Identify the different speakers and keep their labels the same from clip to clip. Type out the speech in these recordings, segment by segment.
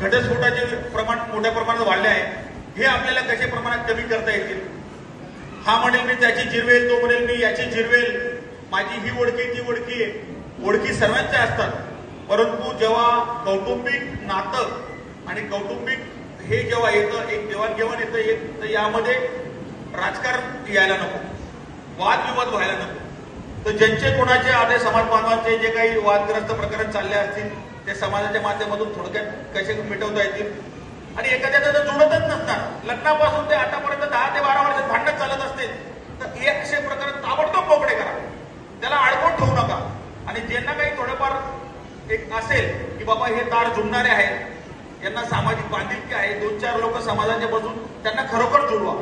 Speaker 1: घटस्फोटाचे प्रमाण मोठ्या प्रमाणात वाढले आहे. हे आपल्याला कशा प्रमाणात कमी करता येतील? हा म्हणेल मी त्याची जिरवेल तो म्हणेल मी याची जिरवेल. माझी ही ओळखी ती ओळखी आहे. ओळखी सर्वांच्या असतात. परंतु जेव्हा कौटुंबिक नातं आणि कौटुंबिक हे जेव्हा येतं एक देवाणघेवाण येतं एक तर यामध्ये राजकारण यायला नको. वादविवाद व्हायला नको. तर ज्यांचे कोणाचे आपले समाज बांधवांचे जे काही वादग्रस्त प्रकरण चालले असतील ते समाजाच्या माध्यमातून थोडक्यात कसे मिटवता येतील? आणि एखाद्याचं जर जुळतच नसणार लग्नापासून ते आतापर्यंत दहा ते बारा वर्षात भांडण चालत असतील तर हे असे प्रकरण ताबडतोब मोकळे करा. त्याला अडकून ठेवू नका. आणि ज्यांना काही थोडंफार एक असेल की बाबा हे तार जुळणारे आहेत यांना सामाजिक बांधिलकी आहे दोन चार लोक समाजाच्या बसून त्यांना खरोखर जुळवा.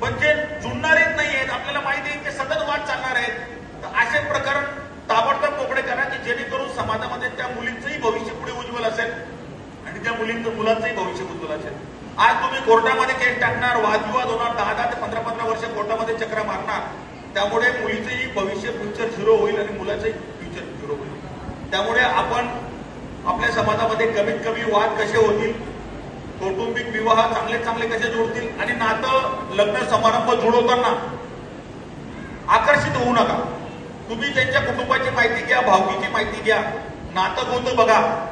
Speaker 1: पण जे जुळणारेच नाही आहेत आपल्याला माहिती आहे की सतत वाद चालणार आहेत तर असे प्रकरण ताबडतोब मोकळे करा की जेणेकरून समाजामध्ये त्या मुलींचंही भविष्य पुढे उज्ज्वल आणि त्या मुलींचं मुलांचंही भविष्य उज्ज्वल आज तुम्ही कोर्टामध्ये केस टाकणार वादविवाद होणार दहा दहा ते पंधरा पंधरा वर्ष कोर्टामध्ये चक्र मारणार. त्यामुळे मुलीचंही भविष्य फ्युचर झिरो होईल आणि मुलाचंही फ्युचर झिरो होईल. त्यामुळे आपण आपल्या समाजामध्ये कमीत कमी वाद कसे होतील कौटुंबिक विवाह चांगले चांगले कसे जोडतील आणि नातं लग्न समारंभ जुळवताना आकर्षित होऊ नका. तुम्ही त्यांच्या कुटुंबाची माहिती घ्या भावकीची माहिती घ्या. नातं गोतं बघा.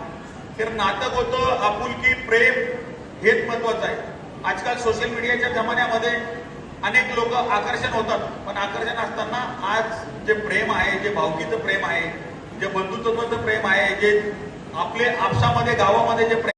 Speaker 1: तर नाटक होतं आपुलकी प्रेम हेच महत्वाचं आहे. आजकाल सोशल मीडियाच्या जमान्यामध्ये अनेक लोक आकर्षण होतात. पण आकर्षण असताना आज जे प्रेम आहे जे भावकीचं प्रेम आहे जे बंधुत्वाचं प्रेम आहे जे आपले आपसामध्ये गावामध्ये जे प्रेम